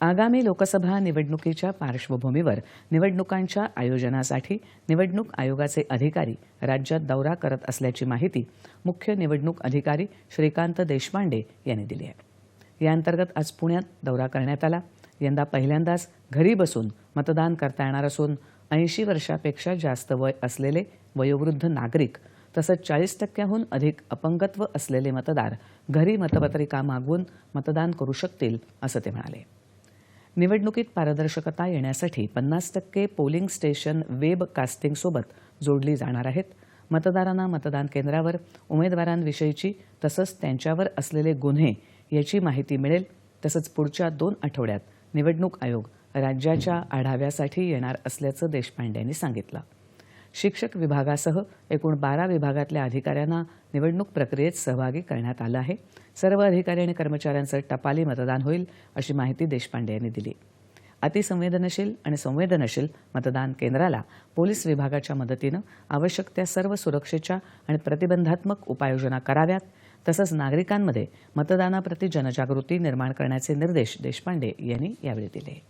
आगामी लोकसभा निवडणुकीच्या पार्श्वभूमीवर निवडणुकांच्या आयोजनासाठी निवडणूक आयोगाचे अधिकारी राज्यात दौरा करत असल्याची माहिती मुख्य निवडणूक अधिकारी श्रीकांत देशपांडे यांनी दिली आहे. याअंतर्गत आज पुण्यात दौरा करण्यात आला. यंदा पहिल्यांदाच घरी बसून मतदान करता येणार असून ऐंशी वर्षापेक्षा जास्त वय असलेले वयोवृद्ध नागरिक तसंच चाळीस टक्क्याहून अधिक अपंगत्व असलेले मतदार घरी मतपत्रिका मागवून मतदान करू शकतील असं ते म्हणाले. निवडणुकीत पारदर्शकता येण्यासाठी पन्नास टक्के पोलिंग स्टेशन वेब कास्टिंगसोबत जोडली जाणार आहेत. मतदारांना मतदान केंद्रावर उमेदवारांविषयीची तसंच त्यांच्यावर असलेले गुन्हे याची माहिती मिळेल. तसंच पुढच्या दोन आठवड्यात निवडणूक आयोग राज्याच्या आढाव्यासाठी येणार असल्याचं देशपांडे यांनी सांगितलं. शिक्षक विभागासह एकूण बारा विभागातल्या अधिकाऱ्यांना निवडणूक प्रक्रियेत सहभागी करण्यात आलं आहे. सर्व अधिकारी आणि कर्मचाऱ्यांचं टपाली मतदान होईल अशी माहिती देशपांडे यांनी दिली. अतिसंवेदनशील आणि संवेदनशील मतदान केंद्राला पोलीस विभागाच्या मदतीनं आवश्यक त्या सर्व सुरक्षेच्या आणि प्रतिबंधात्मक उपाययोजना कराव्यात तसंच नागरिकांमध्ये मतदानाप्रती जनजागृती निर्माण करण्याचे निर्देश देशपांडे यांनी यावेळी दिले.